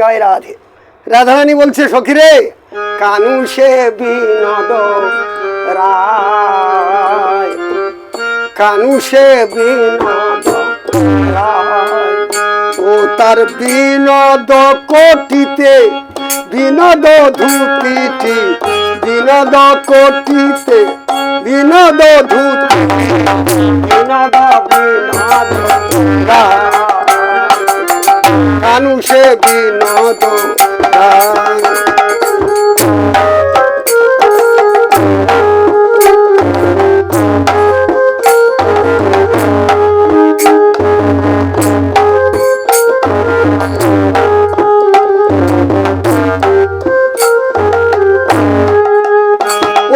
জয় রাধে। রাধারানী বলছে সখী রে কানু সে বিনোদ কানু সে বিনোদ ও তার বিনোদ কোটিতে, বিনোদ ধুতিটি, বিনোদ কোটিতে, বিনোদ ধুতি বিনোদ বিনোদ রায়। বিনোদ।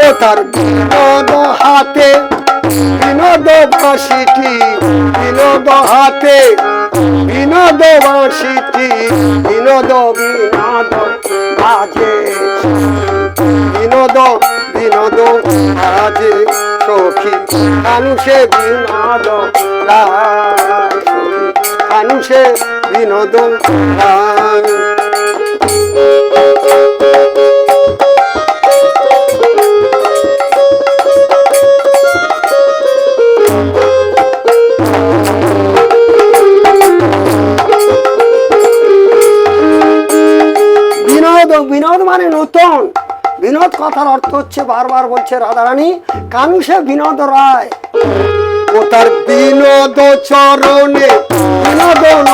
ও তার বিনোদ হাতে বিনোদ বাঁশিটি বিনোদ হাতে বিনোদ বাঁশিটি বিনোদ বিনোদ বাজে বিনোদ বিনোদ বাজে সখী মানুষে বিনোদ মানুষে বিনোদ রায়। মানে বিনোদ কথার অর্থ হচ্ছে বারবার বলছে রাধারানী কানুষে বিনোদ রায়। ও তার বিনোদ চরণে বিনোদন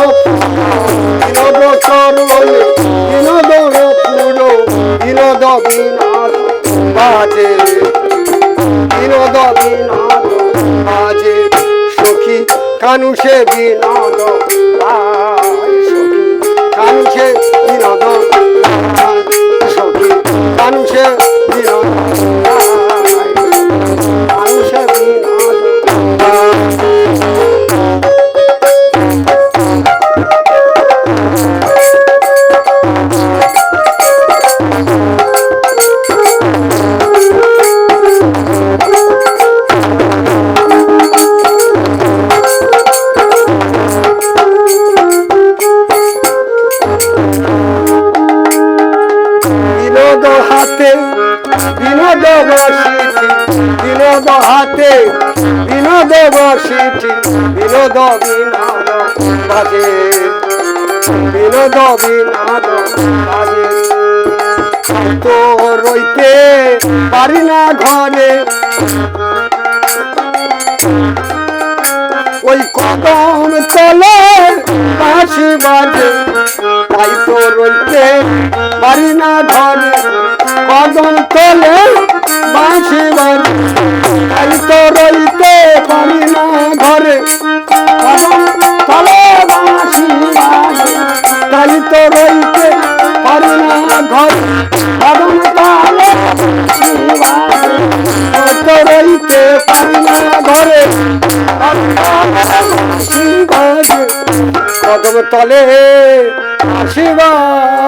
বিনোদ চরণে বিনোদন পুরো বিনোদ বিনোদ বাজে। বিনোদ বিনোদ বাজে সখী কানুষে বিনোদ রায় সখী কানুষে বিনোদ বিনোদ হাতে, বিনোদ বসিটি, বিনোদ বিনোদ বাজে। বিনোদ বিনোদ পারি না ঘরে। ওই কদম তলে বাঁশি বাজে তাই তো রইতে পারি না ঘরে। কদম তলে বাঁশি বাজে। তাই তো রইতে পারি না ঘরে। কদম তলে বাঁশি বাজে। তাই তো রইতে পারি না ঘরে। কদম তলে তো রইতে পারি না ঘরে। কদম তলে আশীর্বাদ